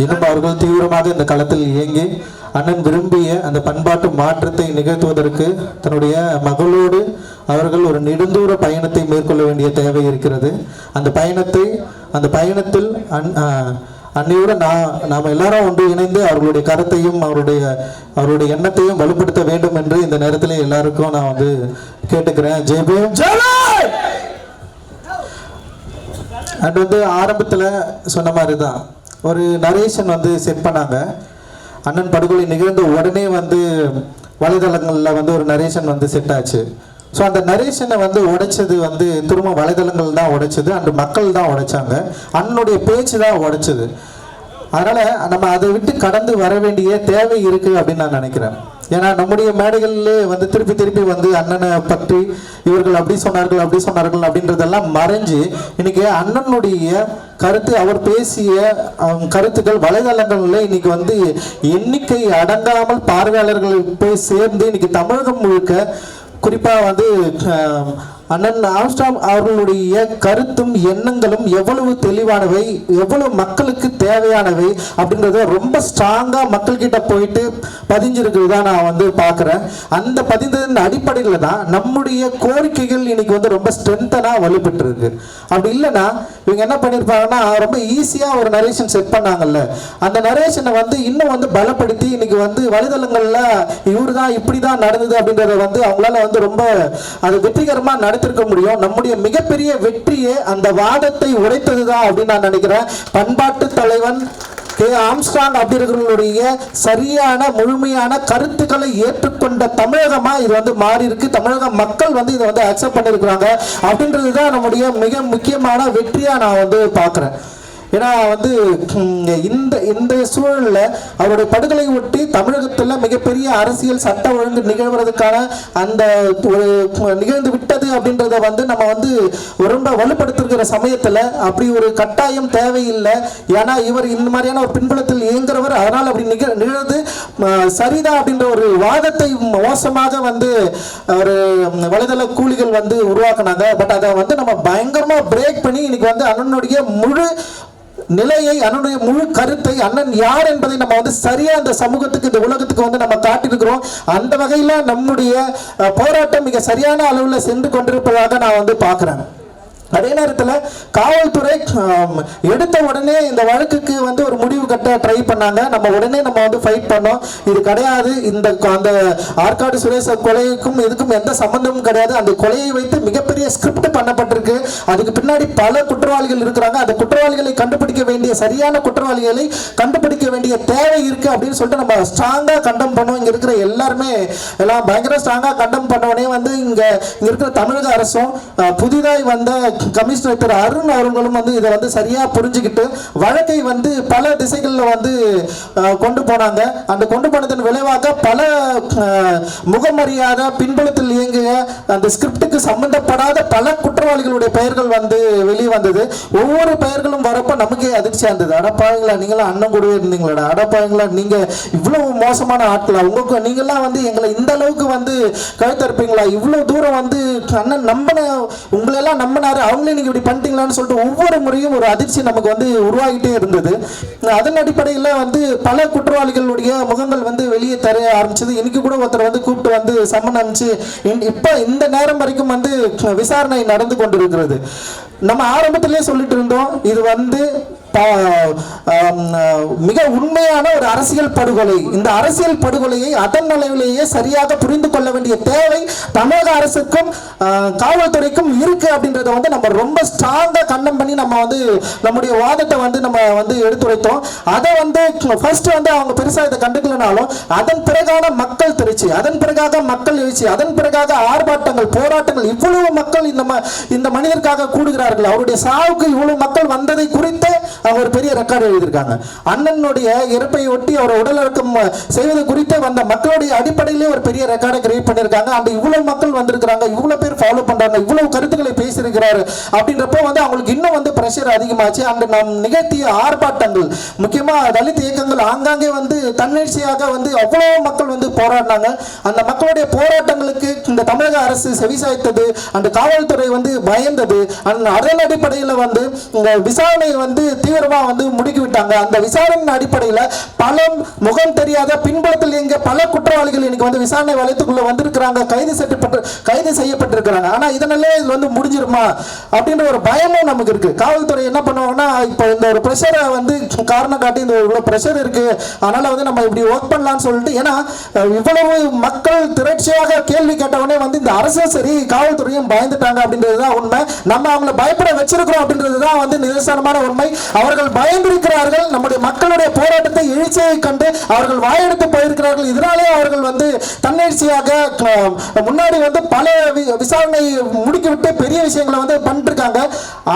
இன்னும் அவர்கள் தீவிரமாக இந்த களத்தில் இயங்கி அண்ணன் விரும்பிய அந்த பண்பாட்டு மாற்றத்தை நிகழ்த்துவதற்கு தன்னுடைய மகளோடு அவர்கள் ஒரு நெடுந்தூர பயணத்தை மேற்கொள்ள வேண்டிய தேவை இருக்கிறது. அந்த பயணத்தை அந்த பயணத்தில் அன் அன்னையோடு நான் நாம் எல்லாரும் ஒன்று இணைந்து அவர்களுடைய கருத்தையும் அவருடைய அவருடைய எண்ணத்தையும் வலுப்படுத்த வேண்டும் என்று இந்த நேரத்தில் எல்லாருக்கும் நான் வந்து கேட்டுக்கிறேன். ஜெய்பீம் அண்ட் வந்து ஆரம்பத்தில் சொன்ன மாதிரி தான் ஒரு நரேஷன் வந்து செட் பண்ணாங்க. அண்ணன் படுகொலை நிகழ்ந்த உடனே வந்து வலைதளங்களில் வந்து ஒரு நரேஷன் வந்து செட் ஆச்சு. ஸோ அந்த நரேஷனை வந்து உடைச்சது வந்து திரும்ப வலைதளங்கள் தான் உடைச்சது அண்ட் மக்கள் தான் உடைச்சாங்க. அண்ணனுடைய பேச்சு தான் உடைச்சது. அதனால் நம்ம அதை விட்டு கடந்து வர வேண்டிய தேவை இருக்குது அப்படின்னு நான் நினைக்கிறேன். ஏன்னா நம்முடைய மேடைகளில் வந்து திருப்பி திருப்பி வந்து அண்ணனை பற்றி இவர்கள் அப்படி சொன்னார்கள் அப்படி சொன்னார்கள் அப்படின்றதெல்லாம் மறைஞ்சு இன்னைக்கு அண்ணனுடைய கருத்து அவர் பேசிய கருத்துக்கள் வலைதளங்களில் இன்னைக்கு வந்து எண்ணிக்கை அடங்காமல் பார்வையாளர்கள் போய் சேர்ந்து இன்னைக்கு தமிழகம் முழுக்க குறிப்பாக வந்து அண்ணன் ஆம்ஸ்டாம் அவர்களுடைய கருத்தும் எண்ணங்களும் எவ்வளவு தெளிவானவை எவ்வளவு மக்களுக்கு தேவையானவை அப்படின்றத ரொம்ப ஸ்ட்ராங்காக மக்கள்கிட்ட போயிட்டு பதிஞ்சிருக்கிறதா நான் வந்து பார்க்குறேன். அந்த பதிந்ததன் அடிப்படையில் தான் நம்முடைய கோரிக்கைகள் இன்னைக்கு வந்து ரொம்ப ஸ்ட்ரென்த்தனாக வலுப்பெற்று அப்படி இல்லைன்னா இவங்க என்ன பண்ணியிருப்பாங்கன்னா ரொம்ப ஈஸியாக ஒரு நரேஷன் செட் பண்ணாங்கல்ல. அந்த நரேஷனை வந்து இன்னும் வந்து பலப்படுத்தி இன்னைக்கு வந்து வலைதளங்களில் இவர் தான் இப்படி தான் நடந்தது அப்படின்றத வந்து அவங்களால வந்து ரொம்ப அது வெற்றிகரமாக கற்றுக்க முடியும். நம்முடைய மிகப்பெரிய வெற்றியே அந்த வாதத்தை உடைத்ததுதான் அப்படின்னு நான் நினைக்கிறேன். பண்பாட்டு தலைவன் கே. ஆம்ஸ்டாங் அப்படிங்கிறவர்களுடைய சரியான முழுமையான கருத்துக்களை ஏற்றுக்கொண்ட தமிழகமா இது வந்து மாறி இருக்கு தமிழக மக்கள் வந்து இதை வந்து அக்செப்ட் பண்ணியிருக்கிறாங்க. அப்படின்றது தான் நம்முடைய மிக முக்கியமான வெற்றியா நான் வந்து பார்க்குறேன். ஏன்னா வந்து இந்த இந்த சூழலில் அவருடைய படுகொலை ஒட்டி தமிழகத்தில் மிகப்பெரிய அரசியல் சட்ட ஒழுங்கு நிகழ்வதற்கான அந்த ஒரு நிகழ்ந்து விட்டது அப்படின்றத வந்து நம்ம வந்து ரொம்ப வலுப்படுத்திருக்கிற சமயத்தில் அப்படி ஒரு கட்டாயம் தேவையில்லை. ஏன்னா இவர் இந்த மாதிரியான ஒரு பின்புலத்தில் இயங்குறவர் அதனால் அப்படி நிக நிகழ்ந்து சரிதான் அப்படின்ற ஒரு வாதத்தை மோசமாக வந்து ஒரு வலைதள கூலிகள் வந்து உருவாக்குனாங்க. பட் அதை வந்து நம்ம பயங்கரமாக பிரேக் பண்ணி இன்னைக்கு வந்து அண்ணனுடைய முழு நிலையை அண்ணனுடைய முழு கருத்தை அண்ணன் யார் என்பதை நம்ம வந்து சரியா இந்த சமூகத்துக்கு இந்த உலகத்துக்கு வந்து நம்ம காட்டிருக்கிறோம் அந்த வகையில நம்முடைய போராட்டம் மிக சரியான அளவில் சென்று கொண்டிருப்பதாக நான் வந்து பார்க்கிறேன். அதே நேரத்தில் காவல்துறை எடுத்த உடனே இந்த வழக்குக்கு வந்து ஒரு முடிவு கட்ட ட்ரை பண்ணாங்க. நம்ம உடனே நம்ம வந்து ஃபைட் பண்ணோம். இது கிடையாது. இந்த அந்த ஆற்காடு சுரேஷ் கொலைக்கும் இதுக்கும் எந்த சம்பந்தமும் கிடையாது. அந்த கொலையை வைத்து மிகப்பெரிய ஸ்கிரிப்ட் பண்ணப்பட்டிருக்கு. அதுக்கு பின்னாடி பல குற்றவாளிகள் இருக்கிறாங்க. அந்த குற்றவாளிகளை கண்டுபிடிக்க வேண்டிய சரியான குற்றவாளிகளை கண்டுபிடிக்க வேண்டிய தேவை இருக்கு அப்படின்னு சொல்லிட்டு நம்ம ஸ்ட்ராங்காக கண்டம் பண்ணோம். இங்கே இருக்கிற எல்லாருமே எல்லாம் பயங்கர ஸ்ட்ராங்காக கண்டம் பண்ணவனே வந்து இங்கே இங்கே இருக்கிற தமிழக அரசும் புதிதாக புதிதாய் வந்த கமிஷனர் திரு அருண் அவர்களும் வந்து இதை வந்து சரியாக புரிஞ்சுக்கிட்டு வழக்கை வந்து பல திசைகளில் வந்து கொண்டு போனாங்க. அந்த கொண்டு போனதன் விளைவாக பல முகமறியாத பின்புலத்தில் இயங்கிய அந்த ஸ்கிரிப்டுக்கு சம்பந்தப்படாத பல குற்றவாளிகளுடைய பெயர்கள் வந்து வெளியே வந்தது. ஒவ்வொரு பெயர்களும் வரப்போ நமக்கே அதிர்ச்சியாக இருந்தது. அடப்பாங்களா நீங்களாம் அண்ணன் கூடவே இருந்தீங்களாடா. அடப்பாங்களா நீங்கள் இவ்வளவு மோசமான ஆட்களா? உங்களுக்கு நீங்களாம் வந்து எங்களை இந்த அளவுக்கு வந்து கழுத்தறுப்பீங்களா? இவ்வளோ தூரம் வந்து அண்ணன் நம்பின உங்களெல்லாம் நம்பினாரு. அவங்களே நீங்க இப்படி பண்ணிட்டீங்களான்னு சொல்லிட்டு ஒவ்வொரு முறையும் ஒரு அதிர்ச்சி நமக்கு வந்து உருவாகிட்டே இருந்தது. அதன் அடிப்படையில் வந்து பல குற்றவாளிகளுடைய முகங்கள் வந்து வெளியே தர ஆரம்பிச்சது. இன்னைக்கு கூட ஒருத்தர் வந்து கூப்பிட்டு வந்து சம்மன் அனுப்பிச்சு இன்- இந்த நேரம் வரைக்கும் வந்து விசாரணை நடந்து கொண்டிருக்கிறது. நம்ம ஆரம்பத்திலே சொல்லிட்டு இருந்தோம் இது வந்து மிக உண்மையான ஒரு அரசியல் படுகொலை. இந்த அரசியல் படுகொலையை அதன் அளவிலேயே சரியாக புரிந்து கொள்ள வேண்டிய தேவை தமிழக அரசுக்கும் காவல்துறைக்கும் இருக்கு அப்படின்றத வந்து நம்ம ரொம்ப ஸ்ட்ராங்காக கண்டம் பண்ணி நம்ம வந்து நம்முடைய வாதத்தை வந்து நம்ம வந்து எடுத்துரைத்தோம். அதை வந்து ஃபர்ஸ்ட் வந்து அவங்க பெருசாக இதை கண்டுக்கலனாலும் அதன் பிறகான மக்கள் திருச்சி அதன் பிறகாக மக்கள் எழுச்சி அதன் பிறகாக ஆர்ப்பாட்டங்கள் போராட்டங்கள் இவ்வளவு மக்கள் இந்த ம- இந்த மனிதருக்காக கூடுகிறார்கள். அவருடைய சாவுக்கு இவ்வளவு மக்கள் வந்ததை குறித்து அவங்க ஒரு பெரிய ரெக்கார்டு எழுதியிருக்காங்க. அண்ணனுடைய இறப்பை ஒட்டி அவர் உடலிறக்கம் செய்வது குறித்து வந்த மக்களுடைய அடிப்படையிலே ஒரு பெரிய ரெக்கார்டை கிரியேட் பண்ணியிருக்காங்க. அந்த இவ்வளவு மக்கள் வந்திருக்கிறாங்க இவ்வளவு பேர் ஃபாலோ பண்றாங்க இவ்வளவு கருத்துக்களை பேசியிருக்கிறாரு அப்படின்றப்போ வந்து அவங்களுக்கு இன்னும் வந்து பிரஷர் அதிகமாச்சு. அந்த நாம் நிகழ்த்திய ஆர்ப்பாட்டங்கள் முக்கியமா தலித் இயக்கங்கள் ஆங்காங்கே வந்து தன்னெழுச்சியாக வந்து அவ்வளவு மக்கள் வந்து போராடினாங்க. அந்த மக்களுடைய போராட்டங்களுக்கு இந்த தமிழக அரசு செவிசாய்த்தது அந்த காவல்துறை வந்து பயந்தது. அந்த அதன் அடிப்படையில் வந்து இந்த விசாரணை வந்து தீவிரமாக வந்து முடுக்கி விட்டாங்க. அந்த விசாரணையின் அடிப்படையில் பல முகம் தெரியாத பின்புலத்தில் எங்க பல குற்றவாளிகள் இன்னைக்கு வந்து விசாரணை வலயத்துக்குள்ள வந்திருக்கிறாங்க. கைது செய்யப்பட்டு கைது செய்யப்பட்டிருக்கிறாங்க. ஆனால் இதனாலே இது வந்து முடிஞ்சிருமா? அப்படின்ற ஒரு பயமும் நமக்கு இருக்கு. காவல்துறை என்ன பண்ணுவாங்கன்னா இப்போ இந்த ஒரு ப்ரெஷரை வந்து காரணம் காட்டி இந்த இவ்வளோ ப்ரெஷர் இருக்கு. அதனால வந்து நம்ம இப்படி ஒர்க் பண்ணலாம்னு சொல்லிட்டு ஏன்னா இவ்வளவு மக்கள் திரட்சியாக கேள்வி கேட்டவொடனே வந்து இந்த அரசும் சரி காவல்துறையும் பயந்துட்டாங்க அப்படின்றது தான் உண்மை. நம்ம அவங்களை பயப்பட வச்சிருக்கிறோம் அப்படின்றது தான் வந்து நிதர்சனமான உண்மை. அவர்கள் பயந்திருக்கிறார்கள். நம்முடைய மக்களுடைய போராட்டத்தை எழுச்சியை கண்டு அவர்கள் வாயெடுத்து போயிருக்கிறார்கள். இதனாலே அவர்கள் வந்து தன்னெழுச்சியாக முன்னாடி வந்து பல வி- விசாரணை முடுக்கிவிட்டு பெரிய விஷயங்களை வந்து பண்ணிருக்காங்க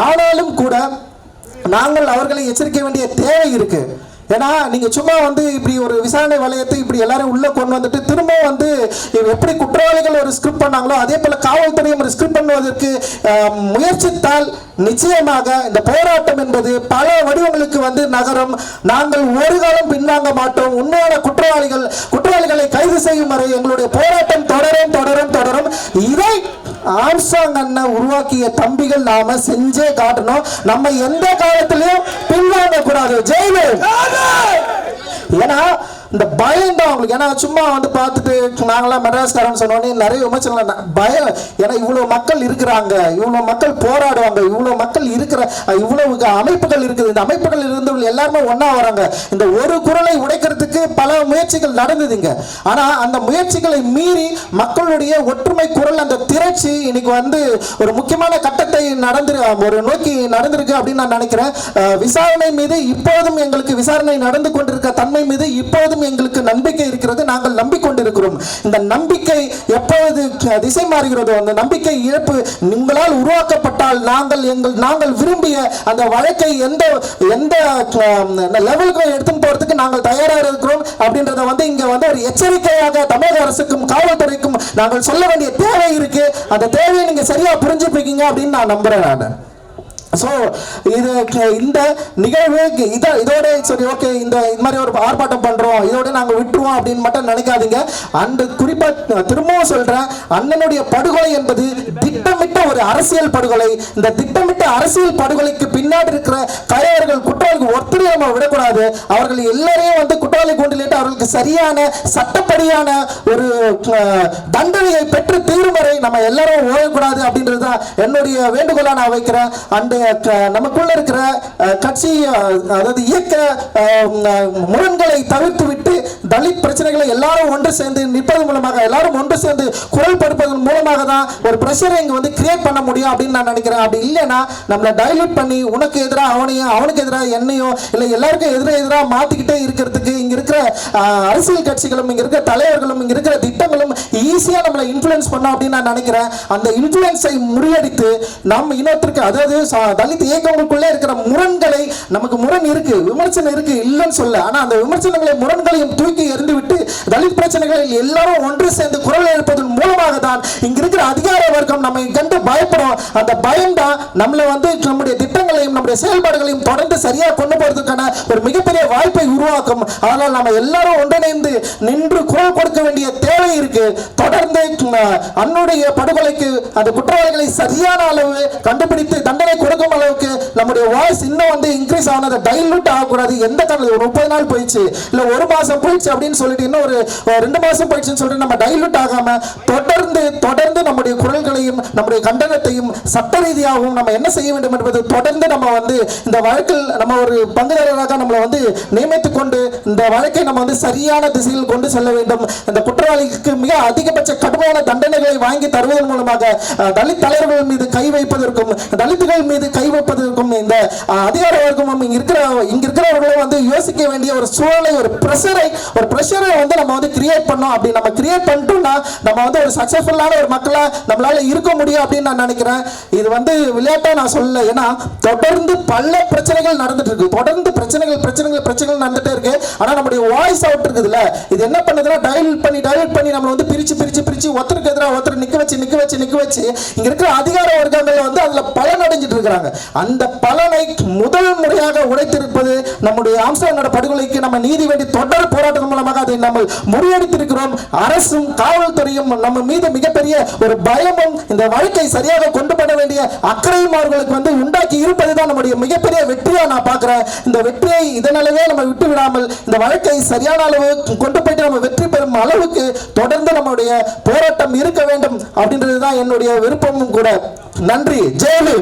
ஆனாலும் கூட நாங்கள் அவர்களை எச்சரிக்க வேண்டிய தேவை இருக்குது ஏன்னா நீங்க சும்மா வந்து இப்படி ஒரு விசாரணை வளையத்தை இப்படி எல்லாரும் உள்ள கொண்டு வந்துட்டு திரும்ப வந்து எப்படி குற்றவாளிகள் ஒரு ஸ்கிரிப்ட் பண்ணாங்களோ அதே போல காவல்துறையும் ஒரு ஸ்கிரிப்ட் பண்ணுவதற்கு முயற்சித்தால் நிச்சயமாக இந்த போராட்டம் என்பது பல வடிவங்களுக்கு வந்து நகரும். நாங்கள் ஒரு காலம் பின்வாங்க மாட்டோம். உண்மையான குற்றவாளிகள் குற்றவாளிகளை கைது செய்யும் வரை எங்களுடைய போராட்டம் தொடரும் தொடரும் தொடரும். இதை ஆம்சாங் அண்ணன் உருவாக்கிய தம்பிகள் நாம செஞ்சே காட்டணும். நம்ம எந்த காலத்திலையும் பின்வாங்க கூடாது ஜெயிலு ஏன்னா இந்த பயம் தான் அவங்களுக்கு ஏன்னா சும்மா வந்து பார்த்துட்டு நாங்களாம் மெட்ராஸ்காரன் சொன்னோன்னே நிறைய விமர்சனம் பயம். ஏன்னா இவ்வளோ மக்கள் இருக்கிறாங்க. இவ்வளோ மக்கள் போராடுவாங்க. இவ்வளோ மக்கள் இருக்கிற இவ்வளோ இவ்வளவு அமைப்புகள் இருக்குது. இந்த அமைப்புகள் இருந்தவங்க எல்லாருமே ஒன்றா வராங்க. இந்த ஒரு குரலை உடைக்கிறதுக்கு பல முயற்சிகள் நடந்ததுங்க. ஆனா அந்த முயற்சிகளை மீறி மக்களுடைய ஒற்றுமை குரல் அந்த திரட்சி இன்னைக்கு வந்து ஒரு முக்கியமான கட்டத்தை நடந்து ஒரு நோக்கி நடந்திருக்கு அப்படின்னு நான் நினைக்கிறேன். விசாரணை மீது இப்போதும் எங்களுக்கு விசாரணை நடந்து கொண்டிருக்க தன்மை மீது இப்போதும் எங்களுக்கு நம்பிக்கை இருக்கிறது. நாங்கள் நம்பிக்கொண்டிருக்கிறோம். இந்த நம்பிக்கை எப்பொழுது திசை மாறுகிறதோ அந்த நம்பிக்கை இழப்பு உங்களால் உருவாக்கப்பட்டால் நாங்கள் எங்கள் நாங்கள் விரும்பிய அந்த வழக்கை எந்த எந்த லெவலுக்கு எடுத்து போறதுக்கு நாங்கள் தயாராக இருக்கிறோம் அப்படின்றத வந்து இங்க வந்து ஒரு எச்சரிக்கையாக தமிழக அரசுக்கும் காவல்துறைக்கும் நாங்கள் சொல்ல வேண்டிய தேவை இருக்கு. அந்த தேவையை நீங்க சரியா புரிஞ்சுப்பீங்க அப்படின்னு நான் நம்புறேன் நான். ஸோ இது இந்த நிகழ்வு இதை இதோட சரி ஓகே இந்த இது மாதிரி ஒரு ஆர்ப்பாட்டம் பண்றோம். இதோட நாங்கள் விட்டுருவோம் அப்படின்னு மட்டும் நினைக்காதீங்க. அந்த குறிப்பாக திரும்பவும் சொல்றேன். அண்ணனுடைய படுகொலை என்பது திட்டமிட்ட ஒரு அரசியல் படுகொலை. இந்த திட்டமிட்ட அரசியல் படுகொலைக்கு பின்னாடி இருக்கிற கலைவர்கள் குற்றவாளிக்கு ஒருத்தரையும் நம்ம விடக்கூடாது. அவர்கள் எல்லாரையும் வந்து குற்றவாளி கொண்டிலேட்டு அவர்களுக்கு சரியான சட்டப்படியான ஒரு தண்டனையை பெற்று தீரும் நம்ம எல்லாரும் ஓயக்கூடாது அப்படின்றது தான் என்னுடைய வேண்டுகோளாக நான் வைக்கிறேன். அண்டு நமக்குள்ள இருக்கிற கட்சி அதாவது இயக்க முரண்களை தவிர்த்து விட்டு தலித் பிரச்சனைகளை எல்லாரும் ஒன்று சேர்ந்து நிற்பது மூலமாக எல்லாரும் ஒன்று சேர்ந்து குரல் படுப்பதன் மூலமாக தான் ஒரு ப்ரெஷரை இங்க வந்து கிரியேட் பண்ண முடியும் அப்படின்னு நான் நினைக்கிறேன். அப்படி இல்லைன்னா நம்மளை டைலூட் பண்ணி உனக்கு எதிராக அவனையும் அவனுக்கு எதிராக என்னையும் இல்லை எல்லாருக்கும் எதிராக எதிராக மாத்திக்கிட்டே இருக்கிறதுக்கு இங்க இருக்கிற அரசியல் கட்சிகளும் இங்க இருக்கிற தலைவர்களும் இங்க இருக்கிற திட்டங்களும் ஈஸியா நம்மளை இன்ஃப்ளூயன்ஸ் பண்ணோம் அப்படின்னு நான் நினைக்கிறேன். அந்த இன்ஃப்ளூயன்ஸை முறியடித்து நம்ம இனத்திற்கு அதாவது தலித் இயக்கங்களுக்குள்ளே இருக்கிற முரண்களை நமக்கு முரண் இருக்கு விமர்சனம் இருக்கு இல்லைன்னு சொல்ல ஆனா அந்த விமர்சனங்களை முரண்களையும் தூக்கி எறிந்து விட்டு தலித் பிரச்சனைகளில் எல்லாரும் ஒன்று சேர்ந்து குரல் எழுப்பதன் மூலமாக தான் இங்க இருக்கிற அதிகார வர்க்கம் நம்மை கண்டு பயப்படும். அந்த பயம் தான் நம்மளை வந்து நம்முடைய திட்டங்களையும் நம்முடைய செயல்பாடுகளையும் தொடர்ந்து சரியா கொண்டு போறதுக்கான ஒரு மிகப்பெரிய வாய்ப்பை உருவாக்கும். அதனால் நம்ம எல்லாரும் ஒன்றிணைந்து நின்று குரல் கொடுக்க வேண்டிய தேவை இருக்கு. தொடர்ந்து அன்னுடைய படுகொலைக்கு அந்த குற்றவாளிகளை சரியான அளவு கண்டுபிடித்து தண்டனை கொடுக்கும் அளவுக்கு நம்முடைய வாய்ஸ் இன்னும் வந்து இன்க்ரீஸ் ஆனது டைலூட் ஆகக்கூடாது. எந்த காரணம் ஒரு முப்பது நாள் போயிடுச்சு. இல்லை ஒரு மாதம் போயிடுச்சு. அப்படின்னு சொல்லிட்டு இன்னும் ஒரு ரெண்டு மாசம் போயிடுச்சுன்னு சொல்லிட்டு நம்ம டைலூட் ஆகாம தொடர்ந்து தொடர்ந்து நம்முடைய குரல்களையும் நம்முடைய கண்டனத்தையும் சட்ட ரீதியாகவும் நம்ம என்ன செய்ய வேண்டும் என்பது தொடர்ந்து நம்ம வந்து இந்த வழக்கில் நம்ம ஒரு பங்குதாரராக நம்மளை வந்து நியமித்துக் கொண்டு இந்த வழக்கை நம்ம வந்து சரியான திசையில் கொண்டு செல்ல வேண்டும். இந்த குற்றவாளிக்கு மிக அதிகபட்ச கடுமையான தண்டனைகளை வாங்கி தருவதன் மூலமாக தலித் தலைவர்கள் மீது கை வைப்பதற்கும் தலித்துகள் மீது கை வைப்பதற்கும் இந்த அதிகார வர்க்கமும் இங்க இருக்கிற இங்க இருக்கிறவர்களும் வந்து யோசிக்க வேண்டிய ஒரு சூழலை ஒரு பிரஷரை ஒரு ப்ரெஷரை வந்து நம்ம வந்து கிரியேட் பண்ணோம் அப்படி. நம்ம கிரியேட் பண்ணிட்டோம்னா நம்ம வந்து ஒரு சக்சஸ்ஃபுல்லான ஒரு மக்களை நம்மளால இருக்க முடியும் அப்படின்னு நான் நினைக்கிறேன். இது வந்து விளையாட்டா நான் சொல்லல. ஏன்னா தொடர்ந்து பல பிரச்சனைகள் நடந்துட்டு இருக்கு. தொடர்ந்து பிரச்சனைகள் பிரச்சனைகள் பிரச்சனைகள் நடந்துட்டே இருக்கு. ஆனா நம்முடைய வாய்ஸ் அவுட் இருக்குதுல்ல. இது என்ன பண்ணுதுன்னா டைலட் பண்ணி டைலட் பண்ணி நம்ம வந்து பிரிச்சு பிரிச்சு பிரித்து ஒருத்தருக்கு எதிராக ஒருத்தர் நிற்க வச்சு நிற்க வச்சு நிற்க வச்சு இங்க இருக்கிற அதிகார வர்க்கங்கள் வந்து அதில் பலன் அடைஞ்சிட்டு இருக்கிறாங்க. அந்த பலனை முதல் முறையாக உடைத்திருப்பது நம்முடைய ஆம்ஸ்டாங்கோட படுகொலைக்கு நம்ம நீதி வேண்டி தொடர் போராட்டம் மூலமாக அதை நம்ம முறியடித்திருக்கிறோம். அரசும் காவல்துறையும் நம்ம மீது மிகப்பெரிய ஒரு பயமும் இந்த வழக்கை சரியாக கொண்டு போட வேண்டிய அக்கறையும் அவர்களுக்கு வந்து உண்டாக்கி இருப்பது தான் நம்முடைய மிகப்பெரிய வெற்றியாக நான் பார்க்குறேன். இந்த வெற்றியை இதனாலவே நம்ம விட்டு விடாமல் இந்த வழக்கை சரியான அளவு கொண்டு போயிட்டு நம்ம வெற்றி பெறும் அளவுக்கு தொடர்ந்து நம்முடைய போராட்டம் இருக்க வேண்டும் அப்படின்றது தான் என்னுடைய விருப்பமும் கூட. நன்றி. ஜெயலு